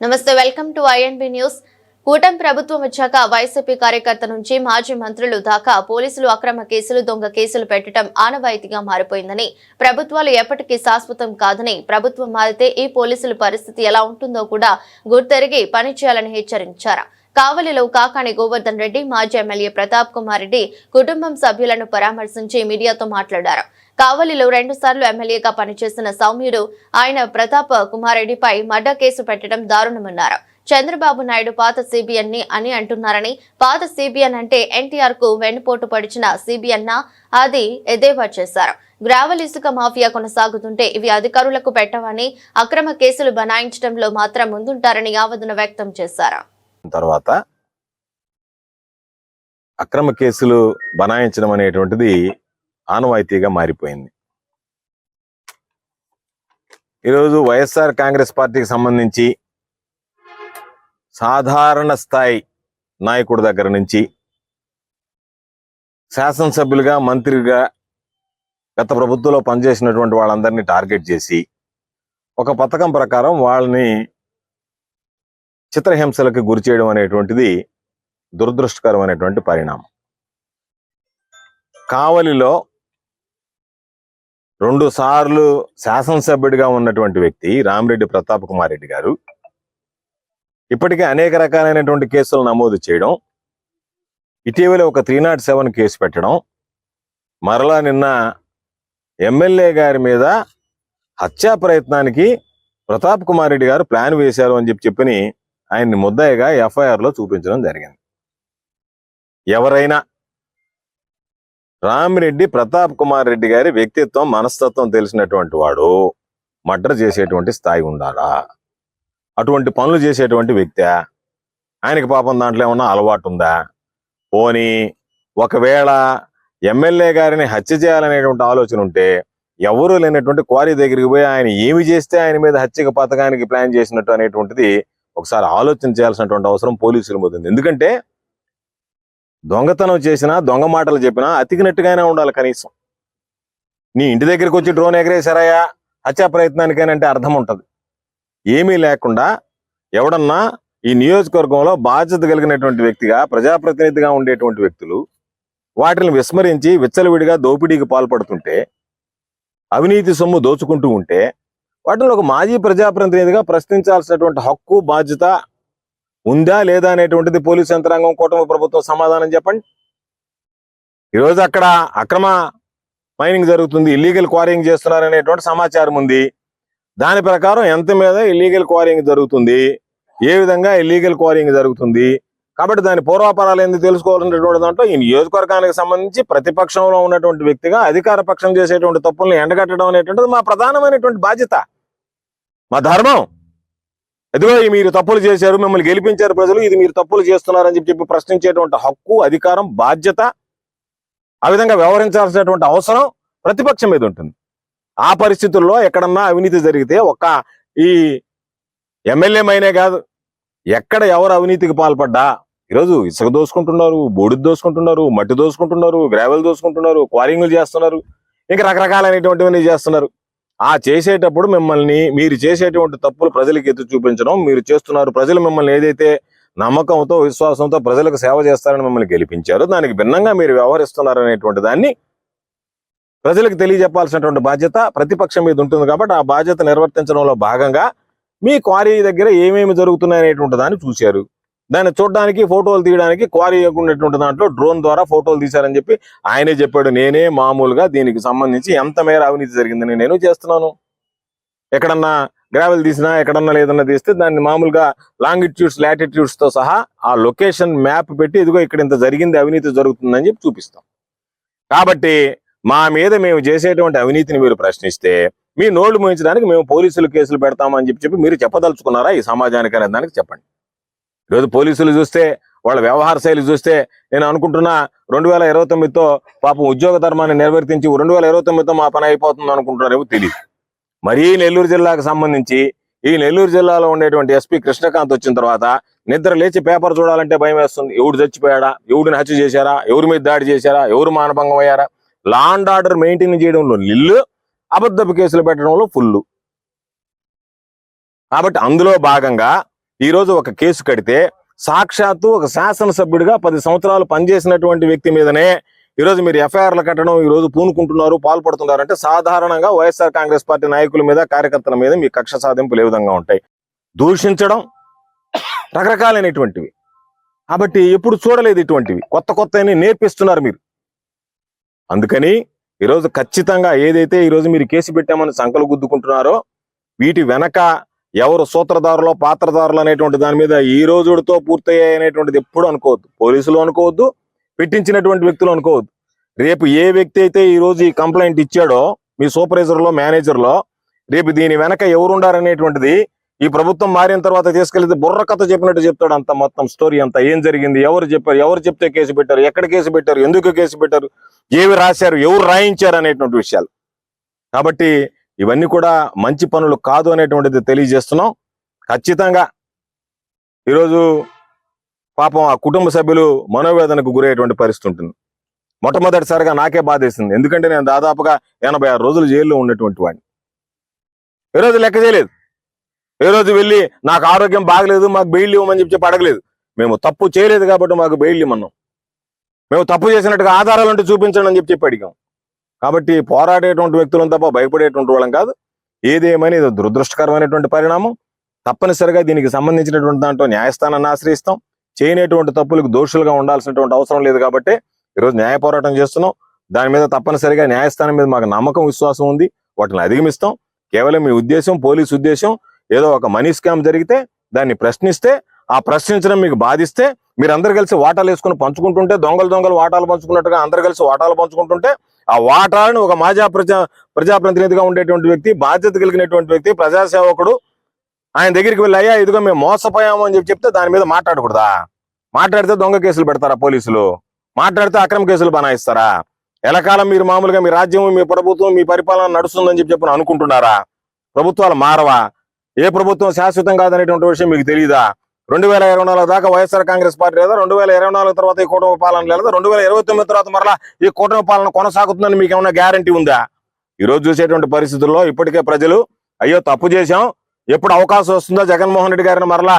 నమస్తే welcome to INB news కూటమి ప్రభుత్వం వచ్చాక వైసీపీ కార్యకర్త నుంచి మాజీ మంత్రులు దాకా పోలీసులు అక్రమ కేసులు దొంగ కేసులు పెట్టడం ఆనవాయితీగా మారిపోయిందని ప్రభుత్వాలు ఎప్పటికీ శాశ్వతం కాదని ప్రభుత్వం మారితే ఈ పోలీసుల పరిస్థితి ఎలా ఉంటుందో కూడా గుర్తెరిగి పనిచేయాలని హెచ్చరించారు. కావలిలో కాకాని గోవర్ధన్ రెడ్డి మాజీ ఎమ్మెల్యే ప్రతాప్ కుమార్ రెడ్డి కుటుంబం సభ్యులను పరామర్శించి మీడియాతో మాట్లాడారు. కావలిలో రెండు సార్లు ఎమ్మెల్యేగా పనిచేసిన సౌమ్యుడు ఆయన ప్రతాప్ కుమార్ రెడ్డిపై మర్డర్ కేసు పెట్టడం దారుణమన్నారు. చంద్రబాబు నాయుడు పాత సిబిఎన్ని అని అంటున్నారని పాత సిబిఎన్ అంటే ఎన్టీఆర్కు వెన్నుపోటు పడిచిన సిబిఎన్ అది ఎదేవా చేశారు. గ్రావల్ ఇసుక మాఫియా కొనసాగుతుంటే ఇవి అధికారులకు పెట్టవని అక్రమ కేసులు బనాయించడంలో మాత్రం ముందుంటారని ఆవేదన వ్యక్తం చేశారు. తర్వాత అక్రమ కేసులు బనాయించడం అనేటువంటిది ఆనవాయితీగా మారిపోయింది. ఈరోజు వైఎస్ఆర్ కాంగ్రెస్ పార్టీకి సంబంధించి సాధారణ స్థాయి నాయకుడి దగ్గర నుంచి శాసనసభ్యులుగా మంత్రిగా గత ప్రభుత్వంలో పనిచేసినటువంటి వాళ్ళందరినీ టార్గెట్ చేసి ఒక పథకం ప్రకారం వాళ్ళని చిత్రహింసలకు గురి చేయడం అనేటువంటిది దురదృష్టకరమైనటువంటి పరిణామం. కావలిలో రెండు సార్లు శాసనసభ్యుడిగా ఉన్నటువంటి వ్యక్తి రామిరెడ్డి ప్రతాప్ కుమార్ రెడ్డి గారు. ఇప్పటికే అనేక రకాలైనటువంటి కేసులు నమోదు చేయడం ఇటీవల ఒక త్రీ నాట్ సెవెన్ కేసు పెట్టడం మరలా నిన్న ఎమ్మెల్యే గారి మీద హత్యా ప్రయత్నానికి ప్రతాప్ కుమార్ రెడ్డి గారు ప్లాన్ వేశారు అని చెప్పి చెప్పని ఆయన్ని ముద్దాయిగా ఎఫ్ఐఆర్లో చూపించడం జరిగింది. ఎవరైనా రామిరెడ్డి ప్రతాప్ కుమార్ రెడ్డి గారి వ్యక్తిత్వం మనస్తత్వం తెలిసినటువంటి వాడు మర్డర్ చేసేటువంటి స్థాయి ఉండాలా? అటువంటి పనులు చేసేటువంటి వ్యక్తి ఆయనకి పాపం దాంట్లో ఏమన్నా అలవాటు ఉందా? పోనీ ఒకవేళ ఎమ్మెల్యే గారిని హత్య చేయాలనేటువంటి ఆలోచన ఉంటే ఎవరూ లేనటువంటి క్వారీ దగ్గరికి పోయి ఆయన ఏమి చేస్తే ఆయన మీద హత్యకు పథకానికి ప్లాన్ చేసినట్టు అనేటువంటిది ఒకసారి ఆలోచన చేయాల్సినటువంటి అవసరం పోలీసులు మీద ఎందుకంటే దొంగతనం చేసినా దొంగ మాటలు చెప్పినా అతికినట్టుగానే ఉండాలి కనీసం. నీ ఇంటి దగ్గరికి వచ్చి డ్రోన్ ఎగరేశారయ్యా? హత్యా ప్రయత్నానికేనంటే అర్థం ఉంటుంది. ఏమీ లేకుండా ఎవడన్నా ఈ నియోజకవర్గంలో బాధ్యత కలిగినటువంటి వ్యక్తిగా ప్రజాప్రతినిధిగా ఉండేటువంటి వ్యక్తులు వాటిని విస్మరించి విచ్చలవిడిగా దోపిడీకి పాల్పడుతుంటే అవినీతి సొమ్ము దోచుకుంటూ ఉంటే వాటిని ఒక మాజీ ప్రజాప్రతినిధిగా ప్రశ్నించాల్సినటువంటి హక్కు బాధ్యత ఉందా లేదా అనేటువంటిది పోలీస్ యంత్రాంగం కూటమి ప్రభుత్వం సమాధానం చెప్పండి. ఈరోజు అక్కడ అక్రమ మైనింగ్ జరుగుతుంది ఇల్లీగల్ క్వారింగ్ చేస్తున్నారు అనేటువంటి సమాచారం ఉంది. దాని ప్రకారం ఎంత మీద ఇల్లీగల్ క్వారింగ్ జరుగుతుంది ఏ విధంగా ఇల్లీగల్ క్వారింగ్ జరుగుతుంది కాబట్టి దాని పూర్వాపరాలు ఎందుకు తెలుసుకోవాలనేటువంటి దాంట్లో ఈ నియోజకవర్గానికి సంబంధించి ప్రతిపక్షంలో ఉన్నటువంటి వ్యక్తిగా అధికార పక్షం చేసేటువంటి తప్పుల్ని ఎండగట్టడం అనేటువంటిది మా ప్రధానమైనటువంటి బాధ్యత. మా ధర్మం. ఎదుగో మీరు తప్పులు చేశారు మిమ్మల్ని గెలిపించారు ప్రజలు ఇది మీరు తప్పులు చేస్తున్నారని చెప్పి చెప్పి ప్రశ్నించేటువంటి హక్కు అధికారం బాధ్యత ఆ విధంగా వ్యవహరించాల్సినటువంటి అవసరం ప్రతిపక్షం మీద ఉంటుంది. ఆ పరిస్థితుల్లో ఎక్కడన్నా అవినీతి జరిగితే ఒక్క ఈ ఎమ్మెల్యే మైనే కాదు ఎక్కడ ఎవరు అవినీతికి పాల్పడ్డా? ఈరోజు ఇసుక దోసుకుంటున్నారు బూడిద దోసుకుంటున్నారు మట్టి దోసుకుంటున్నారు గ్రావెల్ దోసుకుంటున్నారు క్వారింగ్లు చేస్తున్నారు ఇంకా రకరకాలైనటువంటివన్నీ చేస్తున్నారు. ఆ చేసేటప్పుడు మిమ్మల్ని మీరు చేసేటువంటి తప్పులు ప్రజలకు ఎత్తి చూపించడం మీరు చేస్తున్నారు ప్రజలు మిమ్మల్ని ఏదైతే నమ్మకంతో విశ్వాసంతో ప్రజలకు సేవ చేస్తారని మిమ్మల్ని గెలిపించారు దానికి భిన్నంగా మీరు వ్యవహరిస్తున్నారు అనేటువంటి దాన్ని ప్రజలకు తెలియజెప్పాల్సినటువంటి బాధ్యత ప్రతిపక్షం మీద ఉంటుంది కాబట్టి ఆ బాధ్యత నిర్వర్తించడంలో భాగంగా మీ క్వారీ దగ్గర ఏమేమి జరుగుతున్నాయి అనేటువంటి దాన్ని చూశారు. దాన్ని చూడడానికి ఫోటోలు తీయడానికి క్వారీ ఉన్నటువంటి దాంట్లో డ్రోన్ ద్వారా ఫోటోలు తీశారని చెప్పి ఆయనే చెప్పాడు. నేనే మామూలుగా దీనికి సంబంధించి ఎంత మేర అవినీతి జరిగిందని నేను చేస్తున్నాను. ఎక్కడన్నా గ్రావెల్ తీసినా ఎక్కడన్నా లేదన్నా తీస్తే దాన్ని మామూలుగా లాంగిట్యూడ్స్ లాటిట్యూడ్స్తో సహా ఆ లొకేషన్ మ్యాప్ పెట్టి ఇదిగో ఇక్కడ ఇంత జరిగింది అవినీతి జరుగుతుందని చెప్పి చూపిస్తాం. కాబట్టి మా మీద మేము చేసేటువంటి అవినీతిని మీరు ప్రశ్నిస్తే మీ నోళ్ళు మూయించడానికి మేము పోలీసులు కేసులు పెడతామని చెప్పి చెప్పి మీరు చెప్పదలుచుకున్నారా? ఈ సమాజానికి అనే దానికి చెప్పండి. ఈరోజు పోలీసులు చూస్తే వాళ్ళ వ్యవహార శైలి చూస్తే నేను అనుకుంటున్నా రెండు వేల ఇరవై తొమ్మిదితో పాపం ఉద్యోగ ధర్మాన్ని నిర్వర్తించి రెండు వేల ఇరవై తొమ్మిదితో మా పని అయిపోతుంది అనుకుంటున్నారేమో తెలియదు మరీ నెల్లూరు జిల్లాకు సంబంధించి ఈ నెల్లూరు జిల్లాలో ఉండేటువంటి ఎస్పీ కృష్ణకాంత్ వచ్చిన తర్వాత నిద్ర లేచి పేపర్ చూడాలంటే భయం వేస్తుంది. ఎవడు చచ్చిపోయాడా? ఎవడిని హత్య చేశారా? ఎవరి మీద దాడి చేశారా? ఎవరు మానభంగం అయ్యారా? లా అండ్ ఆర్డర్ మెయింటైన్ చేయడంలో నిల్లు అబద్ధపు కేసులు పెట్టడంలో ఫుల్ కాబట్టి అందులో భాగంగా ఈరోజు ఒక కేసు కడితే సాక్షాత్తు ఒక శాసనసభ్యుడిగా పది సంవత్సరాలు పనిచేసినటువంటి వ్యక్తి మీదనే ఈరోజు మీరు ఎఫ్ఐఆర్లు కట్టడం ఈ రోజు పూనుకుంటున్నారు పాల్పడుతున్నారు అంటే సాధారణంగా వైఎస్ఆర్ కాంగ్రెస్ పార్టీ నాయకుల మీద కార్యకర్తల మీద మీ కక్ష సాధింపులు ఏ విధంగా ఉంటాయి? దూషించడం రకరకాలైనటువంటివి. కాబట్టి ఎప్పుడు చూడలేదు ఇటువంటివి. కొత్త కొత్త నేర్పిస్తున్నారు మీరు. అందుకని ఈరోజు ఖచ్చితంగా ఏదైతే ఈరోజు మీరు కేసు పెట్టామని సంకలు గుద్దుకుంటున్నారో వీటి వెనక ఎవరు సూత్రధారులో పాత్రధారులు అనేటువంటి దాని మీద ఈ రోజుతో పూర్తయ్యాయి అనేటువంటిది ఎప్పుడు అనుకోవద్దు. పోలీసులు అనుకోవద్దు పెట్టించినటువంటి వ్యక్తులు అనుకోవద్దు. రేపు ఏ వ్యక్తి అయితే ఈ రోజు ఈ కంప్లైంట్ ఇచ్చాడో మీ సూపర్వైజర్లో లో మేనేజర్లో రేపు దీని వెనక ఎవరుండారనేటువంటిది ఈ ప్రభుత్వం మారిన తర్వాత తీసుకెళ్తే బుర్ర కథ చెప్పినట్టు చెప్తాడు అంత మొత్తం స్టోరీ అంతా. ఏం జరిగింది? ఎవరు చెప్పారు? ఎవరు చెప్తే కేసు పెట్టారు? ఎక్కడ కేసు పెట్టారు? ఎందుకు కేసు పెట్టారు? ఏవి రాశారు? ఎవరు రాయించారు అనేటువంటి విషయాలు. కాబట్టి ఇవన్నీ కూడా మంచి పనులు కాదు అనేటువంటిది తెలియజేస్తున్నాం. ఖచ్చితంగా ఈరోజు పాపం ఆ కుటుంబ సభ్యులు మనోవేదనకు గురయ్యేటువంటి పరిస్థితి ఉంటుంది. మొట్టమొదటిసారిగా నాకే బాధేసింది. ఎందుకంటే నేను దాదాపుగా ఎనభై ఆరు రోజులు జైల్లో ఉన్నటువంటి వాడిని. ఏ రోజు లెక్క చేయలేదు. ఏ రోజు వెళ్ళి నాకు ఆరోగ్యం బాగలేదు మాకు బెయిల్ ఇవ్వమని చెప్పి అడగలేదు. మేము తప్పు చేయలేదు కాబట్టి మాకు బెయిల్ ఇమ్మన్నాం. మేము తప్పు చేసినట్టుగా ఆధారాలు అంటే చూపించండి అని చెప్పి చెప్పి అడిగాం. కాబట్టి పోరాడేటువంటి వ్యక్తులను తప్ప భయపడేటువంటి వాళ్ళం కాదు. ఏదేమని ఇది దురదృష్టకరమైనటువంటి పరిణామం. తప్పనిసరిగా దీనికి సంబంధించినటువంటి దాంట్లో న్యాయస్థానాన్ని ఆశ్రయిస్తాం. చేయనటువంటి తప్పులకు దోషులుగా ఉండాల్సినటువంటి అవసరం లేదు కాబట్టి ఈరోజు న్యాయ పోరాటం చేస్తున్నాం. దాని మీద తప్పనిసరిగా న్యాయస్థానం మీద మాకు నమ్మకం విశ్వాసం ఉంది. వాటిని అధిగమిస్తాం. కేవలం మీ ఉద్దేశం పోలీస్ ఉద్దేశం ఏదో ఒక మనీ స్కామ్ జరిగితే దాన్ని ప్రశ్నిస్తే ఆ ప్రశ్నించడం మీకు బాధిస్తే మీరందరూ కలిసి వాటాలు వేసుకుని పంచుకుంటుంటే దొంగలు దొంగలు వాటాలు పంచుకున్నట్టుగా అందరు కలిసి వాటాలు పంచుకుంటుంటే ఆ వాటాలను ఒక మాజా ప్రజా ప్రజాప్రతినిధిగా ఉండేటువంటి వ్యక్తి బాధ్యత కలిగినటువంటి వ్యక్తి ప్రజాసేవకుడు ఆయన దగ్గరికి వెళ్ళి అయ్యా ఇదిగో మేము మోసపోయాము అని చెప్పి చెప్తే దాని మీద మాట్లాడకూడదా? మాట్లాడితే దొంగ కేసులు పెడతారా పోలీసులు? మాట్లాడితే అక్రమ కేసులు బనాయిస్తారా? ఎలకాలం మీరు మామూలుగా మీ రాజ్యం మీ ప్రభుత్వం మీ పరిపాలన నడుస్తుందని చెప్పి చెప్పి అనుకుంటున్నారా? ప్రభుత్వాలు మారవా? ఏ ప్రభుత్వం శాశ్వతం కాదనేటువంటి విషయం మీకు తెలియదా రెండు వేల ఇరవై నాలుగు దాకా వైఎస్ఆర్ కాంగ్రెస్ పార్టీ లేదా రెండు వేల ఇరవై నాలుగు తర్వాత ఈ కూటమి పాలన లేదా రెండు వేల ఇరవై తొమ్మిది తర్వాత మరలా ఈ కూటమి పాలన కొనసాగుతుందని మీకు ఏమైనా గ్యారంటీ ఉందా? ఈ రోజు చూసేటువంటి పరిస్థితుల్లో ఇప్పటికే ప్రజలు అయ్యో తప్పు చేశాం. ఎప్పుడు అవకాశం వస్తుందో? జగన్మోహన్ రెడ్డి గారిని మరలా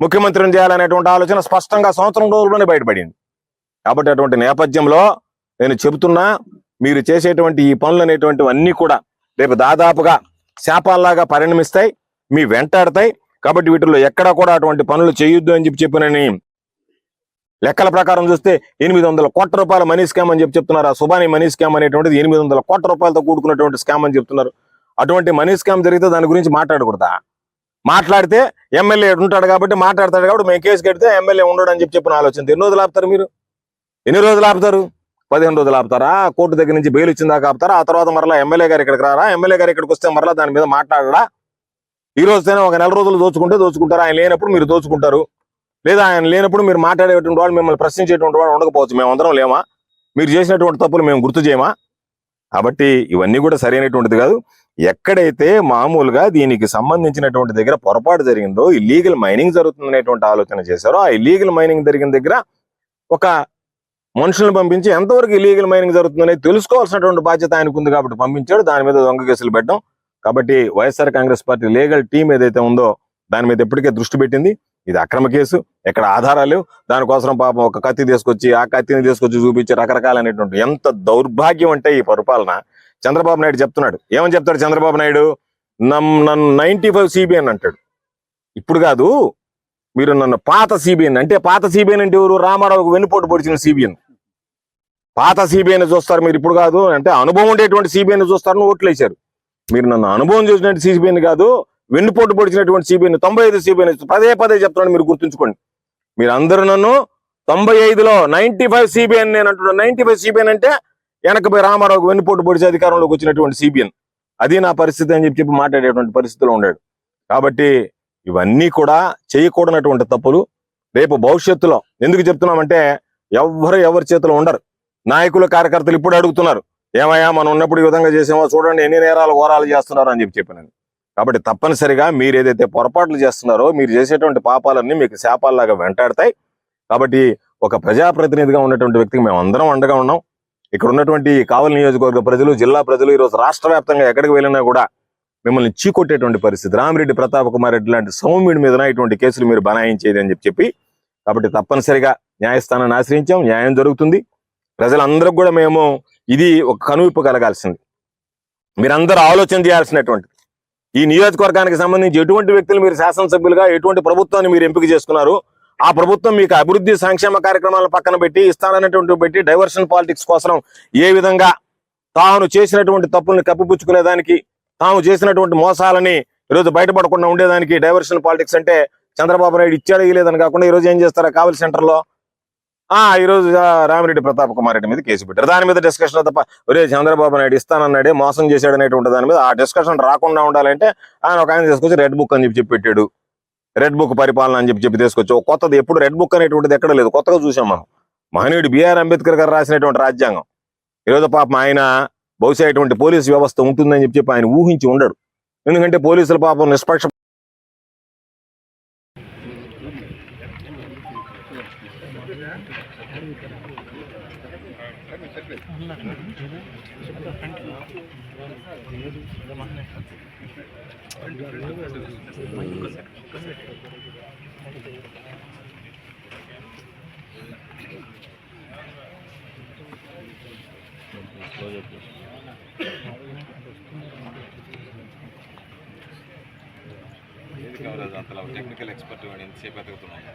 ముఖ్యమంత్రిని చేయాలనేటువంటి ఆలోచన స్పష్టంగా సంవత్సరం రోజుల్లోనే బయటపడింది. కాబట్టి అటువంటి నేపథ్యంలో నేను చెబుతున్నా మీరు చేసేటువంటి ఈ పనులు అనేటువంటివన్నీ కూడా రేపు దాదాపుగా శాపాల్లాగా పరిణమిస్తాయి మీ వెంటాడతాయి. కాబట్టి వీటిలో ఎక్కడా కూడా అటువంటి పనులు చేయొద్దు అని చెప్పి చెప్పినని లెక్కల ప్రకారం చూస్తే ఎనిమిది వందల కోట్ల రూపాయల మనీ స్కామ్ అని చెప్పి చెప్తున్నారు. ఆ సుబానీ మనీ స్కామ్ అనేటువంటిది ఎనిమిది వందల కోట్ల రూపాయలతో కూడుకున్నటువంటి స్కామ్ అని చెప్తున్నారు. అటువంటి మనీ స్కామ్ జరిగితే దాని గురించి మాట్లాడకూడదా? మాట్లాడితే ఎమ్మెల్యే ఉంటాడు కాబట్టి మాట్లాడతాడు కాబట్టి మేము కేసు కడితే ఎమ్మెల్యే ఉండడు అని చెప్పి చెప్పిన ఆలోచన. ఎన్ని రోజులు ఆపుతారు మీరు? ఎన్ని రోజులు ఆపుతారు? పదిహేను రోజులు ఆపుతారా? కోర్టు దగ్గర నుంచి బెయిల్ ఇచ్చిన దాకా ఆపుతారా? ఆ తర్వాత మరలా ఎమ్మెల్యే గారు ఇక్కడికి రారా? ఎమ్మెల్యే గారు ఇక్కడికి వస్తే మరలా దాని మీద మాట్లాడరా? ఈ రోజుతోనే ఒక నెల రోజులు దోచుకుంటే దోచుకుంటారు. ఆయన లేనప్పుడు మీరు దోచుకుంటారు. లేదా ఆయన లేనప్పుడు మీరు మాట్లాడేటువంటి వాళ్ళు మిమ్మల్ని ప్రశ్నించేటువంటి వాళ్ళు ఉండకపోవచ్చు. మేము అందరం లేమా? మీరు చేసినటువంటి తప్పులు మేము గుర్తు చేయమా? కాబట్టి ఇవన్నీ కూడా సరైనటువంటిది కాదు. ఎక్కడైతే మామూలుగా దీనికి సంబంధించినటువంటి దగ్గర పొరపాటు జరిగిందో ఇల్లీగల్ మైనింగ్ జరుగుతుందనేటువంటి ఆలోచన చేశారో ఆ ఇల్లీగల్ మైనింగ్ జరిగిన దగ్గర ఒక మనుషులను పంపించి ఎంతవరకు ఇల్లీగల్ మైనింగ్ జరుగుతుందనేది తెలుసుకోవాల్సినటువంటి బాధ్యత ఆయనకు ఉంది కాబట్టి పంపించాడు. దాని మీద దొంగ కేసులు పెట్టడం కాబట్టి YSR Congress party legal team ఏదైతే ఉందో దాని మీద ఎప్పటికే దృష్టి పెట్టింది. ఇది అక్రమ కేసు. ఎక్కడ ఆధారాలు దానికోసం పాపం ఒక కత్తి తీసుకొచ్చి ఆ కత్తిని తీసుకొచ్చి చూపించి రకరకాలైనటువంటి ఎంత దౌర్భాగ్యం అంటే ఈ పరిపాలన. చంద్రబాబు నాయుడు చెప్తున్నాడు. ఏమని చెప్తాడు చంద్రబాబు నాయుడు? నమ్ నన్ను నైన్టీ ఫైవ్ సిబిఎన్ అంటాడు. ఇప్పుడు కాదు మీరు నన్ను పాత సిబిఎన్ అంటే పాత సిబిఎన్ అంటే ఎవరు? రామారావుకు వెన్నుపోటు పొడిచిన సిబిఎన్. పాత సిబిఐని చూస్తారు మీరు. ఇప్పుడు కాదు అంటే అనుభవం ఉండేటువంటి సిబిఐని చూస్తారని ఓట్లు వేశారు. మీరు నన్ను అనుభవం చేసినట్టు సిబిఐని కాదు వెన్నుపోటు పొడిచినటువంటి సిబిఐని తొంభై ఐదు సిబిఐని పదే పదే చెప్తున్నాను మీరు గుర్తుంచుకోండి. మీరు అందరూ నన్ను తొంభై ఐదులో నైన్టీ ఫైవ్ సిబిఎన్ నేను అంటున్నాను నైన్టీ ఫైవ్ సిబిఎన్ అంటే వెనకపై రామారావుకు వెన్నుపోటు పొడిచి అధికారంలోకి వచ్చినటువంటి సిబిఎన్ అది నా పరిస్థితి అని చెప్పి చెప్పి మాట్లాడేటువంటి పరిస్థితిలో ఉన్నాడు. కాబట్టి ఇవన్నీ కూడా చేయకూడనటువంటి తప్పులు రేపు భవిష్యత్తులో ఎందుకు చెప్తున్నామంటే ఎవ్వరు ఎవరి చేతిలో ఉండరు. నాయకులు కార్యకర్తలు ఇప్పుడు అడుగుతున్నారు. ఏమయ్యా మనం ఉన్నప్పుడు ఈ విధంగా చేసామో? చూడండి ఎన్ని నేరాలు ఘోరాలు చేస్తున్నారు అని చెప్పి చెప్పినాను కాబట్టి తప్పనిసరిగా మీరు ఏదైతే పొరపాట్లు చేస్తున్నారో మీరు చేసేటువంటి పాపాలన్నీ మీకు శాపాల్లాగా వెంటాడతాయి. కాబట్టి ఒక ప్రజాప్రతినిధిగా ఉన్నటువంటి వ్యక్తికి మేము అందరం అండగా ఉన్నాం. ఇక్కడ ఉన్నటువంటి కావలి నియోజకవర్గ ప్రజలు జిల్లా ప్రజలు ఈరోజు రాష్ట్ర వ్యాప్తంగా ఎక్కడికి వెళ్ళినా కూడా మిమ్మల్ని చీకొట్టేటువంటి పరిస్థితి. రామిరెడ్డి ప్రతాప్ కుమార్ రెడ్డి లాంటి సౌమ్యుడి మీద ఇటువంటి కేసులు మీరు బనాయించేది అని చెప్పి చెప్పి కాబట్టి తప్పనిసరిగా న్యాయస్థానాన్ని ఆశ్రయించాం. న్యాయం జరుగుతుంది. ప్రజలందరికి కూడా మేము ఇది ఒక కనువిప్పు కలగాల్సింది. మీరందరూ ఆలోచన చేయాల్సినటువంటి ఈ నియోజకవర్గానికి సంబంధించి ఎటువంటి వ్యక్తులు మీరు శాసనసభ్యులుగా ఎటువంటి ప్రభుత్వాన్ని మీరు ఎంపిక చేసుకున్నారు ఆ ప్రభుత్వం మీకు అభివృద్ధి సంక్షేమ కార్యక్రమాలను పక్కన పెట్టి ఇస్తాననేటువంటి పెట్టి డైవర్షన్ పాలిటిక్స్ కోసం ఏ విధంగా తాను చేసినటువంటి తప్పుల్ని కప్పిపుచ్చుకునేదానికి తాము చేసినటువంటి మోసాలని ఈరోజు బయటపడకుండా ఉండేదానికి డైవర్షన్ పాలిటిక్స్ అంటే చంద్రబాబు నాయుడు ఇచ్చాడో ఇవ్వలేదని కాకుండా ఈరోజు ఏం చేస్తారా కావలి సెంటర్లో ఆ ఈ రోజు ఆ, రామిరెడ్డి ప్రతాప్ కుమార్ రెడ్డి మీద కేసు పెట్టారు. దాని మీద డిస్కషన్ తప్ప ఒరే చంద్రబాబు నాయుడు ఇస్తానన్నాడే మోసం చేశాడు అనేటువంటి దాని మీద ఆ డిస్కషన్ రాకుండా ఉండాలంటే ఆయన ఒక ఆయన తీసుకొచ్చి రెడ్ బుక్ అని చెప్పి చెప్పి పెట్టాడు రెడ్ బుక్ పరిపాలన అని చెప్పి చెప్పి తీసుకొచ్చి కొత్తది ఎప్పుడు రెడ్ బుక్ అనేటువంటిది ఎక్కడ లేదు. కొత్తగా చూసాం మనం. మహనీయుడు బిఆర్ అంబేద్కర్ గారు రాసినటువంటి రాజ్యాంగం. ఈరోజు పాపం ఆయన బహుశా ఇటువంటి పోలీసు వ్యవస్థ ఉంటుందని చెప్పి చెప్పి ఆయన ఊహించి ఉండడు. ఎందుకంటే పోలీసుల పాపం నిష్పక్ష అంతలా టెక్నికల్ ఎక్స్పర్ట్ వాడు ఎంతసేపు ఎదుగుతున్నాయి